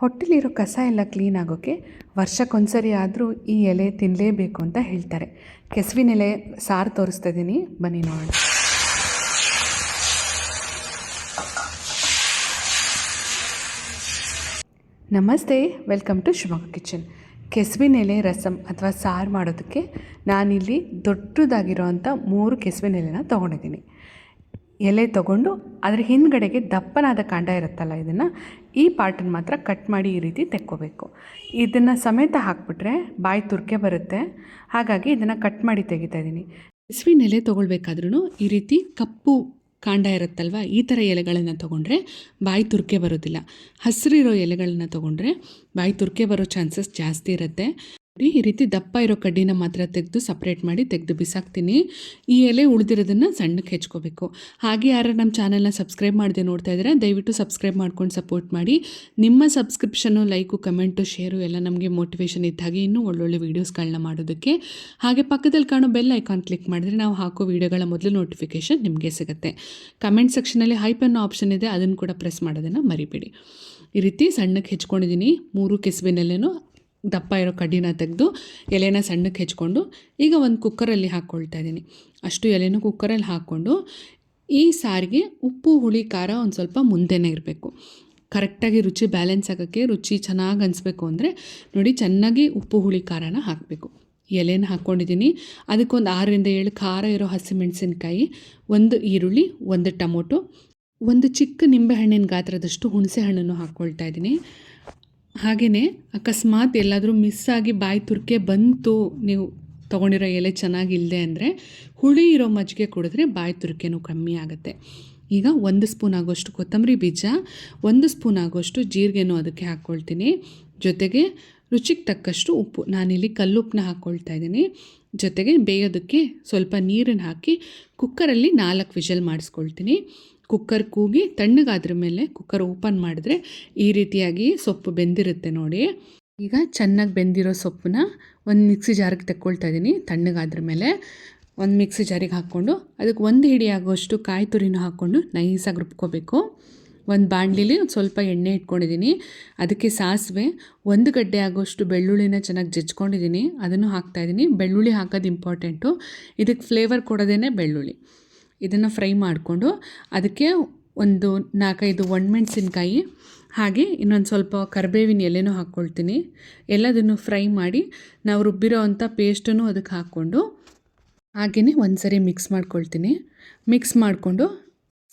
ಹೊಟ್ಟೆಲಿರೋ ಕಸ ಎಲ್ಲ ಕ್ಲೀನ್ ಆಗೋಕ್ಕೆ ವರ್ಷಕ್ಕೊಂದ್ಸರಿ ಆದರೂ ಈ ಎಲೆ ತಿನ್ನಲೇಬೇಕು ಅಂತ ಹೇಳ್ತಾರೆ. ಕೆಸುವಿನ ಎಲೆ ಸಾರು ತೋರಿಸ್ತಾ ಇದ್ದೀನಿ ಬನ್ನಿ ನೋಡೋಣ. ನಮಸ್ತೆ, ವೆಲ್ಕಮ್ ಟು ಶಿವಮೊಗ್ಗ ಕಿಚನ್. ಕೆಸುವಿನ ಎಲೆ ರಸಮ್ ಅಥವಾ ಸಾರು ಮಾಡೋದಕ್ಕೆ ನಾನಿಲ್ಲಿ ದೊಡ್ಡದಾಗಿರೋವಂಥ ಮೂರು ಕೆಸುವಿನ ಎಲೆನ ತೊಗೊಂಡಿದ್ದೀನಿ. ಎಲೆ ತಗೊಂಡು ಅದರ ಹಿಂದ್ಗಡೆಗೆ ದಪ್ಪನಾದ ಕಾಂಡ ಇರುತ್ತಲ್ಲ ಇದನ್ನು, ಈ ಪಾರ್ಟನ್ನು ಮಾತ್ರ ಕಟ್ ಮಾಡಿ ಈ ರೀತಿ ತೆಕ್ಕೋಬೇಕು. ಇದನ್ನು ಸಮೇತ ಹಾಕ್ಬಿಟ್ರೆ ಬಾಯಿ ತುರ್ಕೆ ಬರುತ್ತೆ. ಹಾಗಾಗಿ ಇದನ್ನು ಕಟ್ ಮಾಡಿ ತೆಗಿತಾ ಇದ್ದೀನಿ ಕೆಸುವಿನ ಎಲೆ ತೊಗೊಳ್ಬೇಕಾದ್ರೂ ಈ ರೀತಿ ಕಪ್ಪು ಕಾಂಡ ಇರುತ್ತಲ್ವ, ಈ ಥರ ಎಲೆಗಳನ್ನು ತೊಗೊಂಡ್ರೆ ಬಾಯಿ ತುರ್ಕೆ ಬರೋದಿಲ್ಲ. ಹಸಿರಿರೋ ಎಲೆಗಳನ್ನು ತೊಗೊಂಡ್ರೆ ಬಾಯಿ ತುರ್ಕೆ ಬರೋ ಚಾನ್ಸಸ್ ಜಾಸ್ತಿ ಇರುತ್ತೆ. ಈ ರೀತಿ ದಪ್ಪ ಇರೋ ಕಡ್ಡಿನ ಮಾತ್ರ ತೆಗೆದು ಸಪ್ರೇಟ್ ಮಾಡಿ ತೆಗೆದು ಬಿಸಾಕ್ತೀನಿ. ಈ ಎಲೆ ಉಳಿದಿರೋದನ್ನು ಸಣ್ಣಕ್ಕೆ ಹೆಚ್ಕೋಬೇಕು. ಹಾಗೆ ಯಾರು ನಮ್ಮ ಚಾನಲ್ನ ಸಬ್ಸ್ಕ್ರೈಬ್ ಮಾಡದೆ ನೋಡ್ತಾ ಇದ್ದಾರೆ ದಯವಿಟ್ಟು ಸಬ್ಸ್ಕ್ರೈಬ್ ಮಾಡ್ಕೊಂಡು ಸಪೋರ್ಟ್ ಮಾಡಿ. ನಿಮ್ಮ ಸಬ್ಸ್ಕ್ರಿಪ್ಷನು ಲೈಕು ಕಮೆಂಟು ಶೇರು ಎಲ್ಲ ನಮಗೆ ಮೋಟಿವೇಶನ್ ಇದ್ದಾಗೆ ಇನ್ನೂ ಒಳ್ಳೊಳ್ಳೆ ವೀಡಿಯೋಸ್ಗಳನ್ನ ಮಾಡೋದಕ್ಕೆ. ಹಾಗೆ ಪಕ್ಕದಲ್ಲಿ ಕಾಣೋ ಬೆಲ್ ಐಕಾನ್ ಕ್ಲಿಕ್ ಮಾಡಿದ್ರೆ ನಾವು ಹಾಕೋ ವೀಡಿಯೋಗಳ ಮೊದಲು ನೋಟಿಫಿಕೇಷನ್ ನಿಮಗೆ ಸಿಗುತ್ತೆ. ಕಮೆಂಟ್ ಸೆಕ್ಷನಲ್ಲಿ ಹೈಪ್ ಅನ್ನೋ ಆಪ್ಷನ್ ಇದೆ, ಅದನ್ನು ಕೂಡ ಪ್ರೆಸ್ ಮಾಡೋದನ್ನು ಮರಿಬೇಡಿ. ಈ ರೀತಿ ಸಣ್ಣಕ್ಕೆ ಹೆಚ್ಕೊಂಡಿದ್ದೀನಿ. ಮೂರು ಕೆಸುವಿನಲ್ಲೇನು ದಪ್ಪ ಇರೋ ಕಡ್ಡಿನ ತೆಗೆದು ಎಲೆನ ಸಣ್ಣಕ್ಕೆ ಹೆಚ್ಕೊಂಡು ಈಗ ಒಂದು ಕುಕ್ಕರಲ್ಲಿ ಹಾಕ್ಕೊಳ್ತಾ ಇದ್ದೀನಿ. ಅಷ್ಟು ಎಲೆನೂ ಕುಕ್ಕರಲ್ಲಿ ಹಾಕ್ಕೊಂಡು ಈ ಸಾರಿಗೆ ಉಪ್ಪು, ಹುಳಿ, ಖಾರ ಒಂದು ಸ್ವಲ್ಪ ಮುಂದೆನೇ ಇರಬೇಕು. ಕರೆಕ್ಟಾಗಿ ರುಚಿ ಬ್ಯಾಲೆನ್ಸ್ ಆಗೋಕ್ಕೆ ರುಚಿ ಚೆನ್ನಾಗಿ ಅನಿಸ್ಬೇಕು ಅಂದರೆ ನೋಡಿ ಚೆನ್ನಾಗಿ ಉಪ್ಪು, ಹುಳಿ, ಖಾರನ ಹಾಕಬೇಕು. ಎಲೆನ ಹಾಕ್ಕೊಂಡಿದ್ದೀನಿ. ಅದಕ್ಕೊಂದು ಆರರಿಂದ ಏಳು ಖಾರ ಇರೋ ಹಸಿಮೆಣಸಿನ್ಕಾಯಿ, ಒಂದು ಈರುಳ್ಳಿ, ಒಂದು ಟೊಮೊಟೊ, ಒಂದು ಚಿಕ್ಕ ನಿಂಬೆಹಣ್ಣಿನ ಗಾತ್ರದಷ್ಟು ಹುಣಸೆ ಹಣ್ಣನ್ನು ಹಾಕ್ಕೊಳ್ತಾ ಇದ್ದೀನಿ. ಹಾಗೆಯೇ ಅಕಸ್ಮಾತ್ ಎಲ್ಲಾದರೂ ಮಿಸ್ ಆಗಿ ಬಾಯಿ ತುರ್ಕೆ ಬಂತು, ನೀವು ತೊಗೊಂಡಿರೋ ಎಲೆ ಚೆನ್ನಾಗಿಲ್ಲದೆ ಅಂದರೆ ಹುಳಿ ಇರೋ ಮಜ್ಜಿಗೆ ಕುಡಿದ್ರೆ ಬಾಯಿ ತುರ್ಕೆನೂ ಕಮ್ಮಿ ಆಗುತ್ತೆ. ಈಗ ಒಂದು ಸ್ಪೂನ್ ಆಗೋಷ್ಟು ಕೊತ್ತಂಬರಿ ಬೀಜ, ಒಂದು ಸ್ಪೂನ್ ಆಗೋಷ್ಟು ಜೀರಿಗೆನೂ ಅದಕ್ಕೆ ಹಾಕ್ಕೊಳ್ತೀನಿ ಜೊತೆಗೆ ರುಚಿಗೆ ತಕ್ಕಷ್ಟು ಉಪ್ಪು. ನಾನಿಲ್ಲಿ ಕಲ್ಲುಪ್ಪನ್ನ ಹಾಕ್ಕೊಳ್ತಾ ಇದ್ದೀನಿ. ಜೊತೆಗೆ ಬೇಯೋದಕ್ಕೆ ಸ್ವಲ್ಪ ನೀರನ್ನು ಹಾಕಿ ಕುಕ್ಕರಲ್ಲಿ ನಾಲ್ಕು ವಿಷಲ್ ಮಾಡಿಸ್ಕೊಳ್ತೀನಿ. ಕುಕ್ಕರ್ ಕೂಗಿ ತಣ್ಣಗಾದ್ರ ಮೇಲೆ ಕುಕ್ಕರ್ ಓಪನ್ ಮಾಡಿದ್ರೆ ಈ ರೀತಿಯಾಗಿ ಸೊಪ್ಪು ಬೆಂದಿರುತ್ತೆ ನೋಡಿ. ಈಗ ಚೆನ್ನಾಗಿ ಬೆಂದಿರೋ ಸೊಪ್ಪನ್ನ ಒಂದು ಮಿಕ್ಸಿ ಜಾರಿಗೆ ತಗೊಳ್ತಾ ಇದ್ದೀನಿ ತಣ್ಣಗಾದ್ರ ಮೇಲೆ ಒಂದು ಮಿಕ್ಸಿ ಜಾರಿಗೆ ಹಾಕ್ಕೊಂಡು ಅದಕ್ಕೆ ಒಂದು ಹಿಡಿ ಆಗೋಷ್ಟು ಕಾಯಿ ತುರಿನೂ ಹಾಕ್ಕೊಂಡು ನೈಸಾಗಿ ರುಬ್ಕೋಬೇಕು. ಒಂದು ಬಾಣಲಿಲಿ ಒಂದು ಸ್ವಲ್ಪ ಎಣ್ಣೆ ಇಟ್ಕೊಂಡಿದ್ದೀನಿ ಅದಕ್ಕೆ ಸಾಸಿವೆ, ಒಂದು ಗಡ್ಡೆ ಆಗೋಷ್ಟು ಬೆಳ್ಳುಳ್ಳಿನ ಚೆನ್ನಾಗಿ ಜಜ್ಕೊಂಡಿದ್ದೀನಿ ಅದನ್ನು ಹಾಕ್ತಾಯಿದ್ದೀನಿ ಬೆಳ್ಳುಳ್ಳಿ ಹಾಕೋದು ಇಂಪಾರ್ಟೆಂಟು ಇದಕ್ಕೆ ಫ್ಲೇವರ್ ಕೊಡೋದೇ ಬೆಳ್ಳುಳ್ಳಿ. ಇದನ್ನು ಫ್ರೈ ಮಾಡಿಕೊಂಡು ಅದಕ್ಕೆ ಒಂದು ನಾಲ್ಕೈದು ಒಣಮೆಣಸಿನ್ಕಾಯಿ ಹಾಗೆ ಇನ್ನೊಂದು ಸ್ವಲ್ಪ ಕರಿಬೇವಿನ ಎಲೆನೂ ಹಾಕ್ಕೊಳ್ತೀನಿ. ಎಲ್ಲದನ್ನು ಫ್ರೈ ಮಾಡಿ ನಾವು ರುಬ್ಬಿರೋ ಅಂಥ ಪೇಸ್ಟನ್ನು ಅದಕ್ಕೆ ಹಾಕ್ಕೊಂಡು ಹಾಗೆಯೇ ಒಂದು ಸರಿ ಮಿಕ್ಸ್ ಮಾಡ್ಕೊಳ್ತೀನಿ. ಮಿಕ್ಸ್ ಮಾಡಿಕೊಂಡು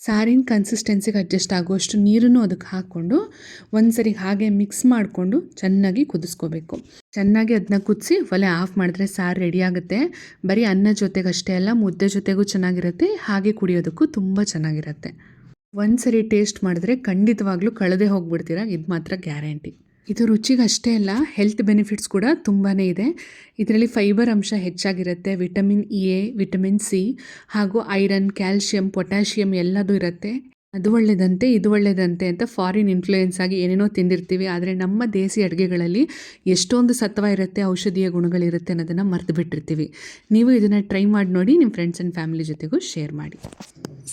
ಸಾರಿನ ಕನ್ಸಿಸ್ಟೆನ್ಸಿಗೆ ಅಡ್ಜಸ್ಟ್ ಆಗುವಷ್ಟು ನೀರನ್ನು ಅದಕ್ಕೆ ಹಾಕ್ಕೊಂಡು ಒಂದು ಸರಿ ಹಾಗೆ ಮಿಕ್ಸ್ ಮಾಡಿಕೊಂಡು ಚೆನ್ನಾಗಿ ಕುದಿಸ್ಕೋಬೇಕು. ಚೆನ್ನಾಗಿ ಅದನ್ನ ಕುದಿಸಿ ಒಲೆ ಆಫ್ ಮಾಡಿದ್ರೆ ಸಾರು ರೆಡಿ ಆಗುತ್ತೆ. ಬರೀ ಅನ್ನ ಜೊತೆಗೆ ಅಷ್ಟೇ ಅಲ್ಲ, ಮುದ್ದೆ ಜೊತೆಗೂ ಚೆನ್ನಾಗಿರುತ್ತೆ. ಹಾಗೆ ಕುಡಿಯೋದಕ್ಕೂ ತುಂಬ ಚೆನ್ನಾಗಿರುತ್ತೆ. ಒಂದು ಸರಿ ಟೇಸ್ಟ್ ಮಾಡಿದ್ರೆ ಖಂಡಿತವಾಗ್ಲೂ ಕಳೆದೇ ಹೋಗ್ಬಿಡ್ತೀರಾ? ಇದು ಮಾತ್ರ ಗ್ಯಾರಂಟಿ ಇದು ರುಚಿಗೆ ಅಷ್ಟೇ ಅಲ್ಲ ಹೆಲ್ತ್ ಬೆನಿಫಿಟ್ಸ್ ಕೂಡ ತುಂಬಾ ಇದೆ. ಇದರಲ್ಲಿ ಫೈಬರ್ ಅಂಶ ಹೆಚ್ಚಾಗಿರುತ್ತೆ ವಿಟಮಿನ್ ಎ ವಿಟಮಿನ್ ಸಿ ಹಾಗೂ ಐರನ್ ಕ್ಯಾಲ್ಶಿಯಂ ಪೊಟ್ಯಾಷಿಯಂ ಎಲ್ಲದೂ ಇರುತ್ತೆ. ಅದು ಒಳ್ಳೆಯದಂತೆ ಇದು ಒಳ್ಳೆಯದಂತೆ ಅಂತ ಫಾರಿನ್ ಇನ್ಫ್ಲೂಯೆನ್ಸ್ ಆಗಿ ಏನೇನೋ ತಿಂದಿರ್ತೀವಿ. ಆದರೆ ನಮ್ಮ ದೇಸಿ ಅಡುಗೆಗಳಲ್ಲಿ ಎಷ್ಟೊಂದು ಸತ್ವ ಇರುತ್ತೆ, ಔಷಧೀಯ ಗುಣಗಳಿರುತ್ತೆ ಅನ್ನೋದನ್ನು ಮರೆತು ಬಿಟ್ಟಿರ್ತೀವಿ ನೀವು ಇದನ್ನು ಟ್ರೈ ಮಾಡಿ ನೋಡಿ ನಿಮ್ಮ ಫ್ರೆಂಡ್ಸ್ ಆ್ಯಂಡ್ ಫ್ಯಾಮಿಲಿ ಜೊತೆಗೂ ಶೇರ್ ಮಾಡಿ.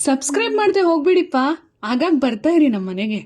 ಸಬ್ಸ್ಕ್ರೈಬ್ ಮಾಡದೆ ಹೋಗ್ಬಿಡಿಪ್ಪ. ಆಗಾಗ ಬರ್ತಾ ಇರಿ ನಮ್ಮ ಮನೆಗೆ.